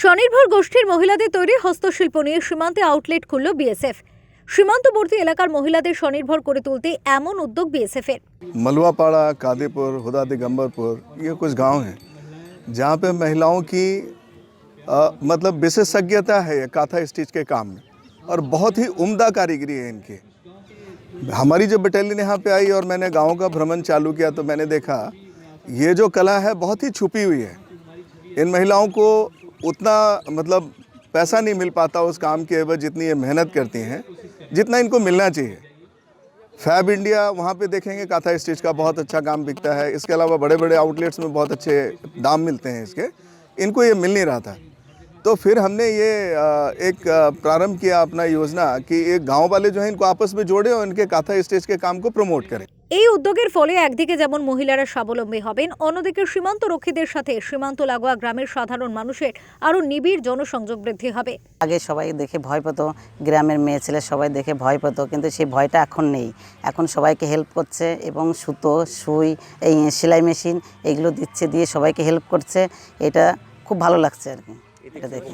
স্বনির্ভর গোষ্ঠীর মহিলাদের তৈরি হস্তশিল্প নিয়ে সীমান্তে আউটলেট খুলল বিএসএফ সীমান্তবর্তী এলাকার মহিলাদের স্বনির্ভর করে তুলতে এমন উদ্যোগ বিএসএফ এর मलवापाड़ा कादेपुर हुदा दिगंबरपुर ये कुछ गांव हैं जहाँ पे महिलाओं की अ, मतलब विशेषज्ञता है ये काथा स्टिच के काम में और बहुत ही उम्दा कारीगरी है इनकी हमारी जब बटालियन यहाँ पे आई और मैंने गाँव का भ्रमण चालू किया तो मैंने देखा ये जो कला है बहुत ही छुपी हुई है इन महिलाओं को उतना मतलब पैसा नहीं मिल पाता उस काम के एवज जितनी ये मेहनत करती हैं, जितना इनको मिलना चाहिए। फैब इंडिया, वहाँ पे देखेंगे काथा स्टिच का बहुत अच्छा काम बिकता है। इसके अलावा बड़े बड़े आउटलेट्स में बहुत अच्छे दाम मिलते हैं इसके। इनको ये मिल नहीं रहा था। तो फिर हमने ये एक प्रारंभ किया अपना योजना कि एक गाँव वाले जो हैं, इनको आपस में जोड़े और इनके काथा स्टिच के काम को प्रमोट करें। এই উদ্যোগের ফলে একদিকে যেমন মহিলারা স্বাবলম্বী হবেন অন্যদিকে সীমান্ত রক্ষীদের সাথে সীমান্ত লাগোয়া গ্রামের সাধারণ মানুষের আরও নিবিড় জনসংযোগ বৃদ্ধি হবে। আগে সবাই দেখে ভয় পেত গ্রামের মেয়ে ছেলে সবাই দেখে ভয় পেতো কিন্তু সেই ভয়টা এখন নেই। এখন সবাইকে হেল্প করছে এবং সুতো সুই এই সেলাই মেশিন এগুলো দিচ্ছে দিয়ে সবাইকে হেল্প করছে। এটা খুব ভালো লাগছে আর কি। এটা দেখে।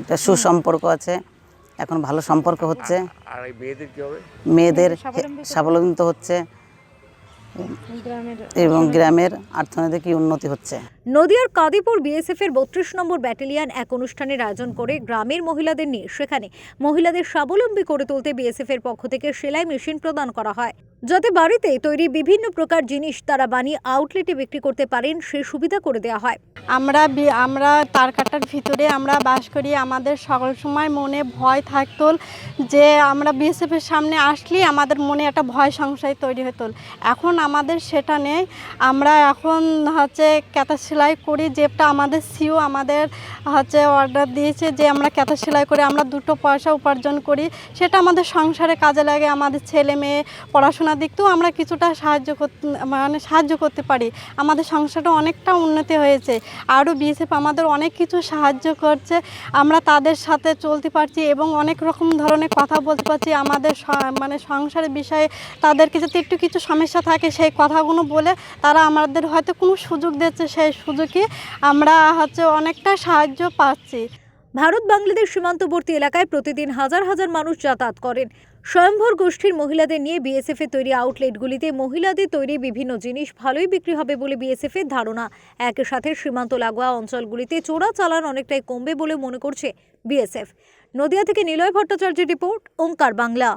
এটা সুসম্পর্ক আছে। এখন ভালো সম্পর্ক হচ্ছে। আর মেয়েদের কি হবে? মেয়েদের স্বাবলম্বিত হচ্ছে। এবং গ্রামের অর্থনৈতিক উন্নতি হচ্ছে? নদিয়ার কাদিপুর বিএসএফ এর বত্রিশ নম্বর ব্যাটালিয়ান এক অনুষ্ঠানের আয়োজন করে গ্রামের মহিলাদের নিয়ে। সেখানে মহিলাদের স্বাবলম্বী করে তুলতে বিএসএফ এর পক্ষ থেকে সেলাই মেশিন প্রদান করা হয়। যাতে বাড়িতে তৈরি বিভিন্ন প্রকার জিনিস তারা বানিয়ে আউটলেটে বিক্রি করতে পারেন, সে সুবিধা করে দেওয়া হয়। আমরা আমরা তার কাটার ভিতরে আমরা বাস করি। আমাদের সকল সময় মনে ভয় থাকতো যে, আমরা বিএসএফের সামনে আসলেই আমাদের মনে একটা ভয় সংশয় তৈরি হতো। এখন আমাদের সেটা নেই। আমরা এখন হচ্ছে ক্যাতা সেলাই করি যেটা আমাদের সিও আমাদের হচ্ছে অর্ডার দিয়েছে যে, আমরা ক্যাতা সেলাই করে আমরা দুটো পয়সা উপার্জন করি। সেটা আমাদের সংসারে কাজে লাগে। আমাদের ছেলে মেয়ে পড়াশোনার দিক থেকেও আমরা কিছুটা সাহায্য করতে মানে সাহায্য করতে পারি। আমাদের সংসারটা অনেকটা উন্নতি হয়েছে। আরও বিএসএফ আমাদের অনেক কিছু সাহায্য করছে। আমরা তাদের সাথে চলতে পারছি এবং অনেক রকম ধরনের কথা বলতে পারছি। আমাদের মানে সংসারের বিষয়ে তাদেরকে যদি একটু কিছু সমস্যা থাকে, সেই কথাগুলো বলে তারা আমাদের হয়তো কোনো সুযোগ দিচ্ছে সেই সুযোগে আমরা হচ্ছে অনেকটা সাহায্য পাচ্ছি। ভারত বাংলাদেশ সীমান্তবর্তী এলাকায় প্রতিদিন হাজার হাজার মানুষ যাতায়াত করেন। স্বয়ংভর গোষ্ঠীর মহিলাদের নিয়ে বিএসএফ এর তৈরি আউটলেটগুলিতে মহিলাদের তৈরি বিভিন্ন জিনিস ভালোই বিক্রি হবে বলে বিএসএফ এর ধারণা। একই সাথে সীমান্ত লাগোয়া অঞ্চলগুলিতে চোরা চালান অনেকটাই কমবে বলে মনে করছে বিএসএফ নদিয়া থেকে নিলয় ভট্টাচার্যের রিপোর্ট, ওঙ্কার বাংলা।